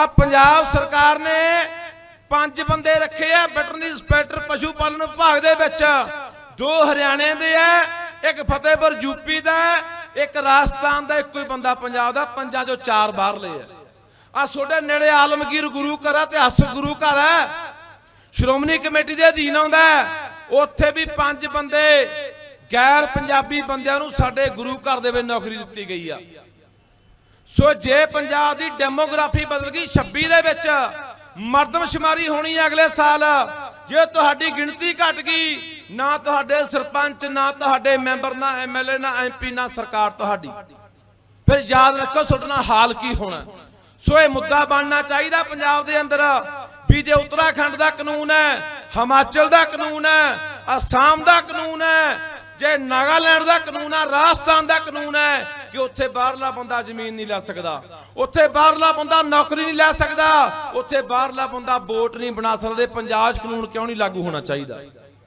ਆ ਪੰਜਾਬ ਸਰਕਾਰ ਨੇ ਪੰਜ ਬੰਦੇ ਰੱਖੇ ਆ ਵੈਟਰਨਰੀ ਇੰਸਪੈਕਟਰ ਪਸ਼ੂ ਪਾਲਣ ਵਿਭਾਗ ਦੇ ਵਿੱਚ। ਦੋ ਹਰਿਆਣੇ ਦੇ ਆ, ਇੱਕ ਫਤਿਹਪੁਰ ਯੂਪੀ ਦਾ, ਇੱਕ ਰਾਜਸਥਾਨ ਦਾ, ਇੱਕੋ ਹੀ ਬੰਦਾ ਪੰਜਾਬ ਦਾ, ਪੰਜਾਂ ਚੋਂ ਚਾਰ ਬਾਹਰਲੇ ਆ। ਆ ਤੁਹਾਡੇ ਨੇੜੇ ਆਲਮਗੀਰ ਗੁਰੂ ਘਰ ਆ ਇਤਿਹਾਸਕ ਗੁਰੂ ਘਰ ਹੈ ਸ਼੍ਰੋਮਣੀ ਕਮੇਟੀ ਦੇ ਅਧੀਨ ਆਉਂਦਾ ਉੱਥੇ ਵੀ ਪੰਜ ਬੰਦੇ ਗੈਰ ਪੰਜਾਬੀ ਬੰਦਿਆਂ ਨੂੰ ਸਾਡੇ ਗੁਰੂ ਘਰ ਦੇ ਵਿੱਚ ਨੌਕਰੀ ਦਿੱਤੀ ਗਈ ਆ। ਸੋ ਜੇ ਪੰਜਾਬ ਦੀ ਡੈਮੋਗ੍ਰਾਫੀ ਬਦਲ ਗਈ 26 ਦੇ ਵਿੱਚ ਮਰਦਮਸ਼ੁਮਾਰੀ ਹੋਣੀ ਅਗਲੇ ਸਾਲ। ਜੇ ਤੁਹਾਡੀ ਗਿਣਤੀ ਘਟ ਗਈ, ਨਾ ਤੁਹਾਡੇ ਸਰਪੰਚ, ਨਾ ਤੁਹਾਡੇ ਮੈਂਬਰ, ਨਾ ਐਮਐਲਏ ਨਾ ਐਮਪੀ ਨਾ ਸਰਕਾਰ ਤੁਹਾਡੀ। ਫਿਰ ਯਾਦ ਰੱਖੋ ਤੁਹਾਡਾ ਹਾਲ ਕੀ ਹੋਣਾ। ਸੋ ਇਹ ਮੁੱਦਾ ਬਣਨਾ ਚਾਹੀਦਾ ਪੰਜਾਬ ਦੇ ਅੰਦਰ। ਵੀ ਜੇ ਉੱਤਰਾਖੰਡ ਦਾ ਕਾਨੂੰਨ ਹੈ, ਹਿਮਾਚਲ ਦਾ ਕਾਨੂੰਨ ਹੈ, ਅਸਾਮ ਦਾ ਕਾਨੂੰਨ ਹੈ ਜੇ ਨਾਗਾਲੈਂਡ ਦਾ ਕਾਨੂੰਨ ਹੈ ਰਾਜਸਥਾਨ ਦਾ ਕਾਨੂੰਨ ਹੈ ਕਿ ਉੱਥੇ ਬਾਹਰਲਾ ਬੰਦਾ ਜ਼ਮੀਨ ਨਹੀਂ ਲੈ ਸਕਦਾ। ਉੱਥੇ ਬਾਹਰਲਾ ਬੰਦਾ ਨੌਕਰੀ ਨਹੀਂ ਲੈ ਸਕਦਾ। ਉੱਥੇ ਬਾਹਰਲਾ ਬੰਦਾ ਵੋਟ ਨਹੀਂ ਬਣਾ ਸਕਦਾ। ਪੰਜਾਬ 'ਚ ਕਾਨੂੰਨ ਕਿਉਂ ਨਹੀਂ ਲਾਗੂ ਹੋਣਾ ਚਾਹੀਦਾ?